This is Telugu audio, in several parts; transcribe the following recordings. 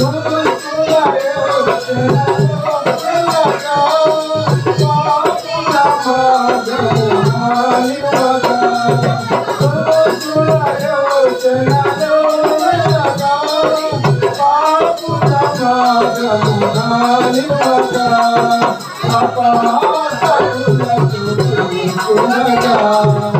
ఇస్రాయేలు బాబు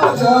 మరి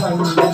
Thank you.